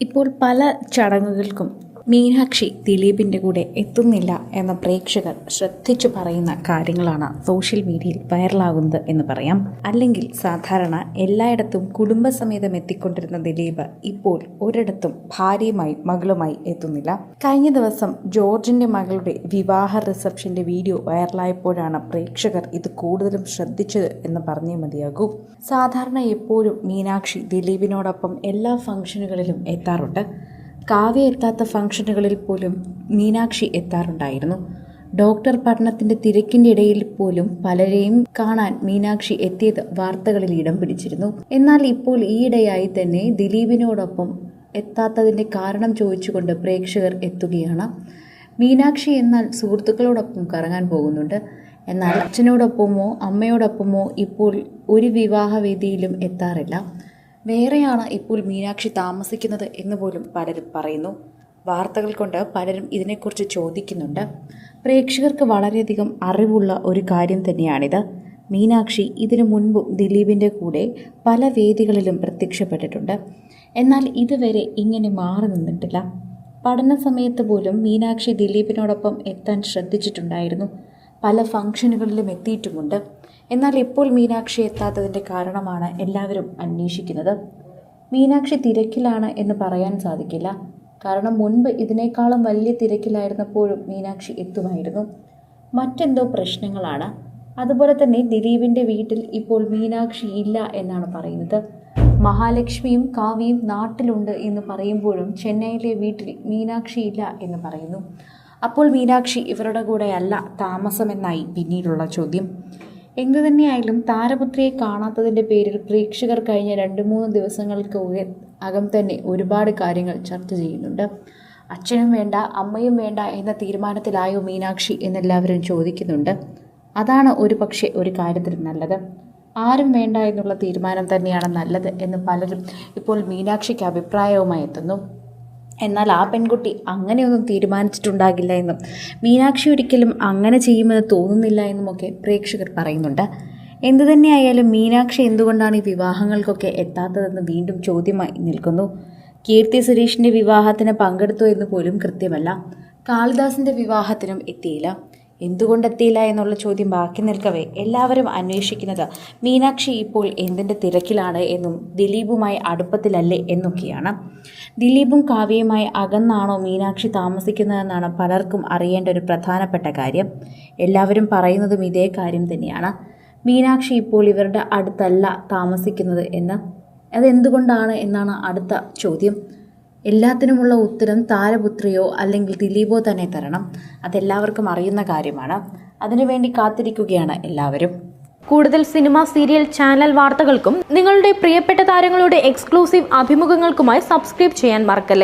ഇപ്പോൾ പല ചടങ്ങുകൾക്കും മീനാക്ഷി ദിലീപിന്റെ കൂടെ എത്തുന്നില്ല എന്ന പ്രേക്ഷകർ ശ്രദ്ധിച്ചു പറയുന്ന കാര്യങ്ങളാണ് സോഷ്യൽ മീഡിയയിൽ വൈറലാകുന്നത് എന്ന് പറയാം. അല്ലെങ്കിൽ സാധാരണ എല്ലായിടത്തും കുടുംബസമേതം എത്തിക്കൊണ്ടിരുന്ന ദിലീപ് ഇപ്പോൾ ഒരിടത്തും ഭാര്യയുമായി മകളുമായി എത്തുന്നില്ല. കഴിഞ്ഞ ദിവസം ജോർജിന്റെ മകളുടെ വിവാഹ റിസപ്ഷന്റെ വീഡിയോ വൈറലായപ്പോഴാണ് പ്രേക്ഷകർ ഇത് കൂടുതലും ശ്രദ്ധിച്ചത് എന്ന് പറഞ്ഞേ മതിയാകൂ. സാധാരണ എപ്പോഴും മീനാക്ഷി ദിലീപിനോടൊപ്പം എല്ലാ ഫംഗ്ഷനുകളിലും എത്താറുണ്ട്. കാവ്യ എത്താത്ത ഫംഗ്ഷനുകളിൽ പോലും മീനാക്ഷി എത്താറുണ്ടായിരുന്നു. ഡോക്ടർ പഠനത്തിന്റെ തിരക്കിന്റെ ഇടയിൽ പോലും പലരെയും കാണാൻ മീനാക്ഷി എത്തിയത് വാർത്തകളിൽ ഇടം പിടിച്ചിരുന്നു. എന്നാൽ ഇപ്പോൾ ഈയിടെയായി തന്നെ ദിലീപിനോടൊപ്പം എത്താത്തതിന്റെ കാരണം ചോദിച്ചുകൊണ്ട് പ്രേക്ഷകർ എത്തുകയാണ്. മീനാക്ഷി എന്നാൽ സുഹൃത്തുക്കളോടൊപ്പം കറങ്ങാൻ പോകുന്നുണ്ട്. എന്നാൽ അച്ഛനോടൊപ്പമോ അമ്മയോടൊപ്പമോ ഇപ്പോൾ ഒരു വിവാഹവേദിയിലും എത്താറില്ല. വേറെയാണ് ഇപ്പോൾ മീനാക്ഷി താമസിക്കുന്നത് എന്ന് പോലും പലരും പറയുന്നു. വാർത്തകൾ കൊണ്ട് പലരും ഇതിനെക്കുറിച്ച് ചോദിക്കുന്നുണ്ട്. പ്രേക്ഷകർക്ക് വളരെയധികം അറിവുള്ള ഒരു കാര്യം തന്നെയാണിത്. മീനാക്ഷി ഇതിനു മുൻപും ദിലീപിന്റെ കൂടെ പല വേദികളിലും പ്രത്യക്ഷപ്പെട്ടിട്ടുണ്ട്. എന്നാൽ ഇതുവരെ ഇങ്ങനെ മാറി നിന്നിട്ടില്ല. പഠന സമയത്ത് പോലും മീനാക്ഷി ദിലീപിനോടൊപ്പം എത്താൻ ശ്രദ്ധിച്ചിട്ടുണ്ടായിരുന്നു. പല ഫംഗ്ഷനുകളിലും എത്തിയിട്ടുമുണ്ട്. എന്നാൽ ഇപ്പോൾ മീനാക്ഷി എത്താത്തതിന്റെ കാരണമാണ് എല്ലാവരും അന്വേഷിക്കുന്നത്. മീനാക്ഷി തിരക്കിലാണ് എന്ന് പറയാൻ സാധിക്കില്ല. കാരണം മുൻപ് ഇതിനേക്കാളും വലിയ തിരക്കിലായിരുന്നപ്പോഴും മീനാക്ഷി എത്തുമായിരുന്നു. മറ്റെന്തോ പ്രശ്നങ്ങളാണ്. അതുപോലെ തന്നെ ദിലീപിന്റെ വീട്ടിൽ ഇപ്പോൾ മീനാക്ഷി ഇല്ല എന്നാണ് പറയുന്നത്. മഹാലക്ഷ്മിയും കാവ്യയും നാട്ടിലുണ്ട് എന്ന് പറയുമ്പോഴും ചെന്നൈയിലെ വീട്ടിൽ മീനാക്ഷി ഇല്ല എന്ന് പറയുന്നു. അപ്പോൾ മീനാക്ഷി ഇവരുടെ കൂടെയല്ല താമസമെന്നായി പിന്നീടുള്ള ചോദ്യം. എന്തു തന്നെയായാലും താരപുത്രിയെ കാണാത്തതിന്റെ പേരിൽ പ്രേക്ഷകർ കഴിഞ്ഞ രണ്ട് മൂന്ന് ദിവസങ്ങൾക്ക് അകം തന്നെ ഒരുപാട് കാര്യങ്ങൾ ചർച്ച ചെയ്യുന്നുണ്ട്. അച്ഛനും വേണ്ട അമ്മയും വേണ്ട എന്ന തീരുമാനത്തിലായോ മീനാക്ഷി എന്നെല്ലാവരും ചോദിക്കുന്നുണ്ട്. അതാണ് ഒരു പക്ഷേ ഒരു കാര്യത്തിൽ നല്ലത്. ആരും വേണ്ട എന്നുള്ള തീരുമാനം തന്നെയാണ് നല്ലത് എന്ന് പലരും ഇപ്പോൾ മീനാക്ഷിക്ക് അഭിപ്രായവുമായി എത്തുന്നു. എന്നാൽ ആ പെൺകുട്ടി അങ്ങനെയൊന്നും തീരുമാനിച്ചിട്ടുണ്ടാകില്ല എന്നും മീനാക്ഷി ഒരിക്കലും അങ്ങനെ ചെയ്യുമെന്ന് തോന്നുന്നില്ല എന്നുമൊക്കെ പ്രേക്ഷകർ പറയുന്നുണ്ട്. എന്തു തന്നെയായാലും മീനാക്ഷി എന്തുകൊണ്ടാണ് ഈ വിവാഹങ്ങൾക്കൊക്കെ എത്താത്തതെന്ന് വീണ്ടും ചോദ്യമായി നിൽക്കുന്നു. കീർത്തി സുരേഷിന്റെ വിവാഹത്തിന് പങ്കെടുത്തു എന്ന് പോലും കൃത്യമല്ല. കാളിദാസിന്റെ വിവാഹത്തിനും എത്തിയില്ല. എന്തുകൊണ്ടെത്തിയില്ല എന്നുള്ള ചോദ്യം ബാക്കി നിൽക്കവേ. എല്ലാവരും അന്വേഷിക്കുന്നത് മീനാക്ഷി ഇപ്പോൾ എന്തിന്റെ തിരക്കിലാണ് എന്നും ദിലീപുമായി അടുപ്പത്തിലല്ലേ എന്നൊക്കെയാണ്. ദിലീപും കാവ്യയുമായി അകന്നാണോ മീനാക്ഷി താമസിക്കുന്നതെന്നാണ് പലർക്കും അറിയേണ്ട ഒരു പ്രധാനപ്പെട്ട കാര്യം. എല്ലാവരും പറയുന്നതും ഇതേ കാര്യം തന്നെയാണ്. മീനാക്ഷി ഇപ്പോൾ ഇവരുടെ അടുത്തല്ല താമസിക്കുന്നത് എന്ന്. അതെന്തുകൊണ്ടാണ് എന്നാണ് അടുത്ത ചോദ്യം. എല്ലാത്തിനുമുള്ള ഉത്തരം താരപുത്രിയോ അല്ലെങ്കിൽ ദിലീപോ തന്നെ തരണം. അതെല്ലാവർക്കും അറിയുന്ന കാര്യമാണ്. അതിനുവേണ്ടി കാത്തിരിക്കുകയാണ് എല്ലാവരും. കൂടുതൽ സിനിമ സീരിയൽ ചാനൽ വാർത്തകൾക്കും നിങ്ങളുടെ പ്രിയപ്പെട്ട താരങ്ങളുടെ എക്സ്ക്ലൂസീവ് അഭിമുഖങ്ങൾക്കുമായി സബ്സ്ക്രൈബ് ചെയ്യാൻ മറക്കല്ലേ?